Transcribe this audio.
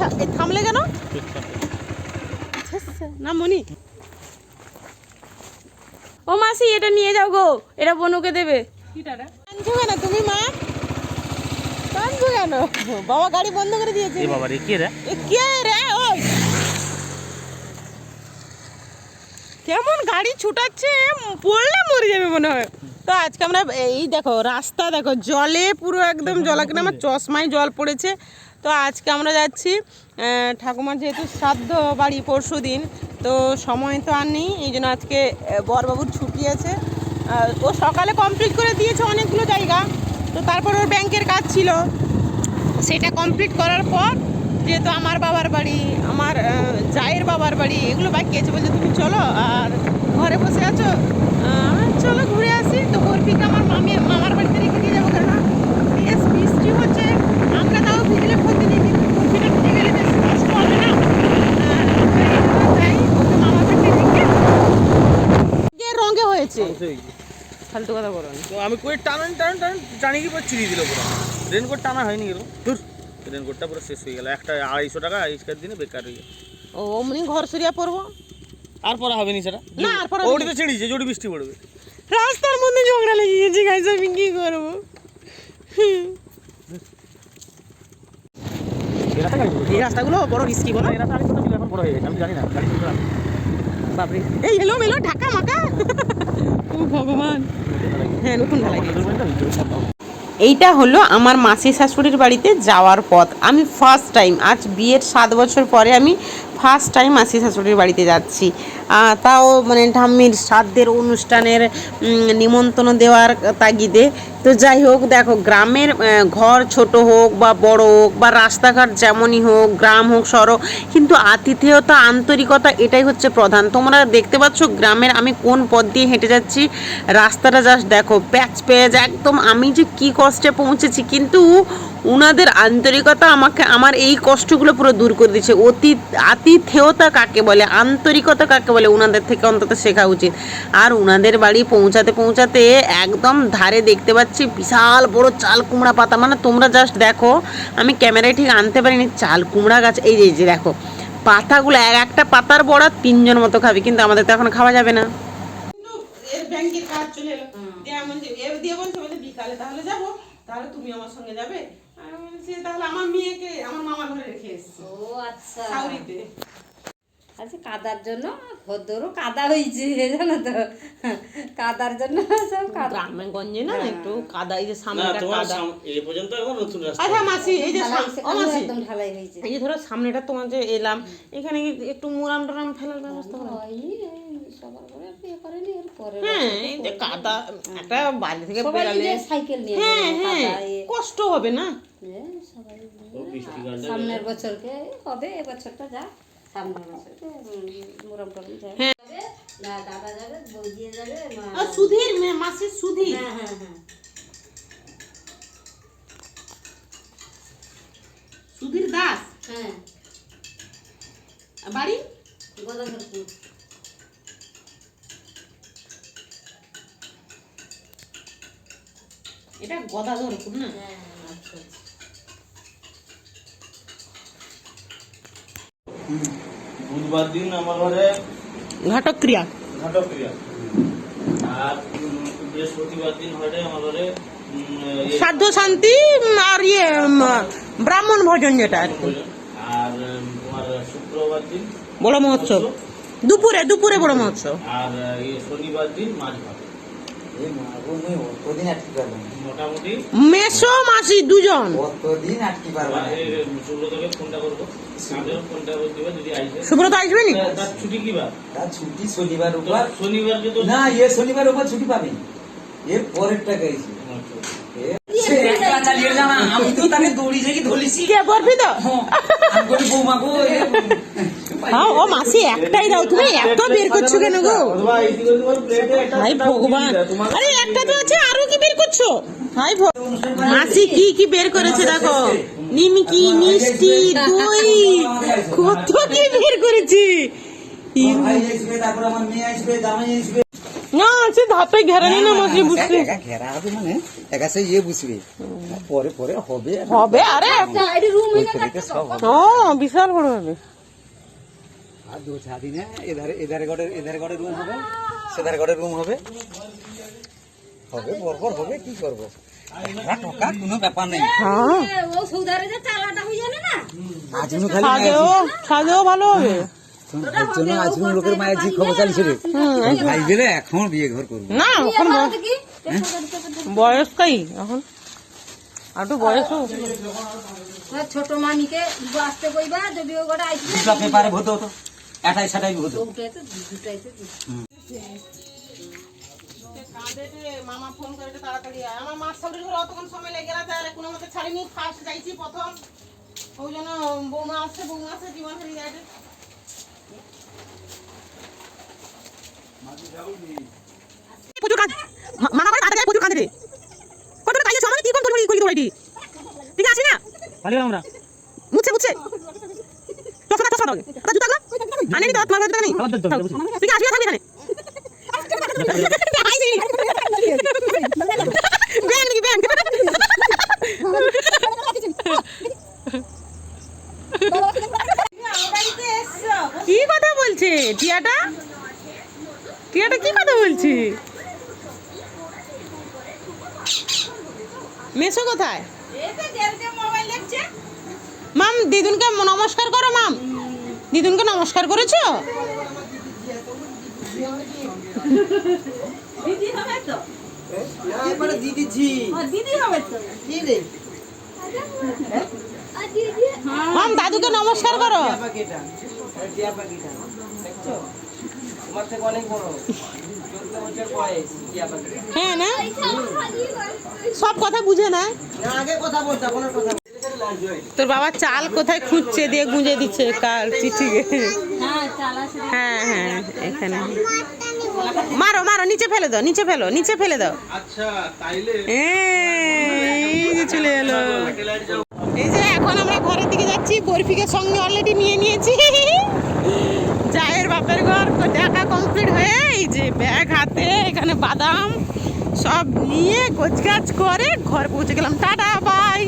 ছা- এ থামলে কেন? না মনি। ও মাসি এটা নিয়ে যাও গো এটা বনুকে দেবে। কেন তুমি মা? কাঁদছো কেন? বাবা গাড়ি বন্ধ করে দিয়েছে। বাবা রে কে রে? কে রে ওই? কেমন গাড়ি ছুটাচ্ছে পড়লে মরে যাবে মনে হয়। তো আজকে আমরা এই দেখো রাস্তা দেখো জলে পুরো একদম জলাকিনা আমার চশমায় জল পড়েছে। তো আজকে আমরা যাচ্ছি ঠাকুমার যেহেতু শ্রাদ্ধ বাড়ি পরশু দিন, তো সময় তো আর নেই, এই জন্য আজকে বরবাবুর ছুটি আছে। ও সকালে কমপ্লিট করে দিয়েছে অনেকগুলো জায়গা, তো তারপর ওর ব্যাংকের কাজ ছিল। সেটা কমপ্লিট করার পর যেহেতু আমার বাবার বাড়ি, আমার জায়ের বাবার বাড়ি, এগুলো বাকি আছে, বলছে তুমি চলো, আর ঘরে বসে আছো? চলো ঘুরে আসি, তো বরফিকে আমার মামি, মামার বাড়িতে রেখে দিয়ে যাব কেন বেশ বৃষ্টি হচ্ছে আমরা তাও ভিজলে ক্ষতি নেই কিন্তু বরফিটা ভিজে গেলে বেশ কষ্ট হবে না আহ, তাই ওকে মামার বাড়িতে রেখে যে রঙে হয়েছে? ফালতু কথা বলো তো আমি কই টানান টানান টানান জানি কি পুরো চিড়ি দিল পুরো। রেনকোট টানা হয়নি গেল ধুর। রেনকোটটা পুরো শেষ হয়ে গেল। একটা আড়াইশো টাকা আজকের দিনে বেকার হয়ে গেল ও অমনি ঘর সরিয়া পড়ব? আর পরা হবে নি সেটা? না, আর পরা ওটি তো ছিঁড়িছে যদি বৃষ্টি পড়বে। রাস্তার মধ্যে ঝগড়া লেগে গেছে গাইজ আমি কি করব? এই রাস্তাগুলো বড় রিস্কি বলো। এরা তো আড়াইশো টাকা এখন বড় হয়ে গেছে। আমি জানি না গাড়ি বাপরে। এই এলো মেলো ঢাকা মাকা। ভগবান হ্যাঁ। এইটা হলো আমার মাসি শাশুড়ির বাড়িতে যাওয়ার পথ আমি ফার্স্ট টাইম আজ বিয়ের সাত বছর পরে আমি ফার্স্ট টাইম মাসি শাশুড়ির বাড়িতে যাচ্ছি। তাও মানে ঠাম্মির শ্রাদ্ধের অনুষ্ঠানের নিমন্ত্রণ দেওয়ার তাগিদে। তো যাই হোক দেখো গ্রামের ঘর ছোট হোক বা বড় হোক বা রাস্তাঘাট যেমনই হোক গ্রাম হোক হোক, কিন্তু আতিথেয়তা আন্তরিকতা এটাই হচ্ছে প্রধান। তোমরা দেখতে পাচ্ছ গ্রামের আমি কোন পথ দিয়ে হেঁটে যাচ্ছি? রাস্তাটা জাস্ট দেখো প্যাচ প্যাচ একদম আমি যে কি কষ্টে পৌঁছেছি কিন্তু উনাদের আন্তরিকতা আমাকে, আমার এই কষ্টগুলো পুরো দূর করে দিচ্ছে। অতি আতিথেয়তা কাকে বলে, আন্তরিকতা কাকে বলে উনাদের থেকে অন্তত শেখা উচিত। আর উনাদের বাড়ি পৌঁছাতে পৌঁছাতে একদম ধারে দেখতে পাচ্ছি বিশাল বড় চাল কুমড়া পাতা। মানে তোমরা জাস্ট দেখো, আমি ক্যামেরায় ঠিক আনতে পারিনি, চাল কুমড়া গাছ, এই যে যে দেখো। পাতাগুলো এক একটা পাতার বড়া তিনজন মতো খাবে, কিন্তু আমাদের তো এখন খাওয়া যাবে না। কাজ চলে এলো। বিকালে তাহলে তাহলে তুমি আমার সঙ্গে যাবে। আমি বলছি তাহলে আমার মেয়েকে আমার মামা ঘরে রেখে এসেছি। ও আচ্ছা। সাউরিতে। আচ্ছা কাদার জন্য ভদ্রও কাদা হয়েছে জানো তো। কাদার জন্য সব কাদা। গ্রামে গঞ্জে না একটু কাদা এই যে না সামনেটা তোমার কাদা। এই পর্যন্ত এখন নতুন রাস্তা। আচ্ছা মাসি এই যে ও মাসি। একদম ঢালাই হয়েছে। এই যে ধরো সামনেটা তোমার যে এলাম এখানে একটু মুরাম টুরাম ফেলার ব্যবস্থা করো হ্যাঁ কাদা একটা বাড়ি থেকে বেরালে সাইকেল নিয়ে হ্যাঁ হ্যাঁ কষ্ট হবে না? গানটা সামনের বছরকে হবে এ বছরটা যা সামনের বছরকে মুরম টরম যাবে হ্যাঁ। দাদা যাবে বৌদি যাবে সুধীর মে- মাসির সুধীর হ্যাঁ হ্যাঁ হ্যাঁ। সুধীর দাস? হ্যাঁ। বাড়ি? গদাধরপুর এটা গদাধরপুর না? হ্যাঁ আচ্ছা আচ্ছা। বুধবার দিন আমার ঘরে ঘাটক ক্রিয়া ঘটক ক্রিয়া আর বৃহস্পতিবার দিন ঘরে আমার ঘরে সাধ্য শান্তি আর ইয়ে ব্রাহ্মণ ভোজন যেটা আর কি। আর তোমার শুক্রবার দিন বড় মহোৎসব। দুপুরে দুপুরে বড় মহোৎসব। আর ইয়ে শনিবার দিন মাছ ভাত। মেসো মাসি দুজন। অতদিন আটকে না। সুব্রতকে ফোনটা করব। আমাদের ফোনটা করে দিবে যদি আসবে সুব্রত আসবে নি? ছুটি কি ছুটি শনিবার উপর না এ শনিবার উপর ছুটি পাবি। এর পরের টাকা এসে আমি তো তাকে দৌড়ি যাই ধরিছি তো বৌমা গো হ্যাঁ ও মাসি একটাই দাও তুমি এত বের করছ কেন গো? ভগবান। আরে একটা তো আছে আরও কি বের করছ? মাসি কি কি বের করেছে দেখো? নিমকি মিষ্টি দই কত কি বের করেছি? না সে ধাপে ঘেরা নেই না মাসি বুঝতে। ঘেরা হবে মানে? একা সে ইয়ে বুঝবে। পরে পরে হবে। হবে আরে। ও বিশাল বড় হবে। আর দু চার দিনে এধারে এধারে গড়ে এধারে গড়ে রুম হবে। সেধারে গড়ে রুম হবে। হবে বরবর হবে কি করব? কোনো ব্যাপার নেই। হ্যাঁ। হয়ে না। ভালো হবে। জন্য লোকের মায়ের জি খবর চালিয়েছে রে ভাই গেলে এখন বিয়ে ঘর করব। না এখন বয়স কাই এখন। আর তো বয়স ছোট মানিকে আসতে কইবা যদি ও গোটা আইসবে পেপারে ভরতে হতো এটাই সেটাই হতো দুটাই তো দুটাই তো মামা ফোন করে তাড়াতাড়ি আয়। আমার মাছ সাবরির ঘরে অতক্ষণ সময় লেগে গেছে আর কোনো মতে ছাড়িনি ফার্স্ট যাইছি প্রথম। ওই জন্য বৌমা আসছে বৌমা আসছে জীবন হারিয়ে গেছে। প্রচুর কাজ মামা করে কাঁদে প্রচুর কাঁদে রে কতটা কাইছে সমানে কি কোন তোর কই তোর ঠিক আছে না? পারি আমরা। মুছে মুছে। চশমা চশমা দাও। তা তোমার নেই। ঠিক আছে আসবে থাকবি এখানে? নাকি কি কথা বলছে? টিয়াটা? টিয়াটা কি কথা বলছে? মেসো কোথায়? মাম দিদুনকে নমস্কার করো মাম। দিদুনকে নমস্কার করেছ? মাম দাদুকে নমস্কার করো। হ্যাঁ না? সব কথা বুঝে না? তোর বাবা চাল কোথায় খুঁজছে দিয়ে গুঁজে দিচ্ছে কাল চিঠি। হ্যাঁ হ্যাঁ এখানে। মারো মারো নিচে ফেলে দাও নিচে ফেলো নিচে ফেলে দাও। আচ্ছা এই যে চলে এলো। এই যে এখন আমরা ঘরের দিকে যাচ্ছি বরফিকে সঙ্গে অলরেডি নিয়ে নিয়েছি। জায়ের বাপের ঘর তো দেখা কমপ্লিট হয়ে এই যে ব্যাগ হাতে এখানে বাদাম সব নিয়ে গোছগাছ করে ঘর পৌঁছে গেলাম। Tata bye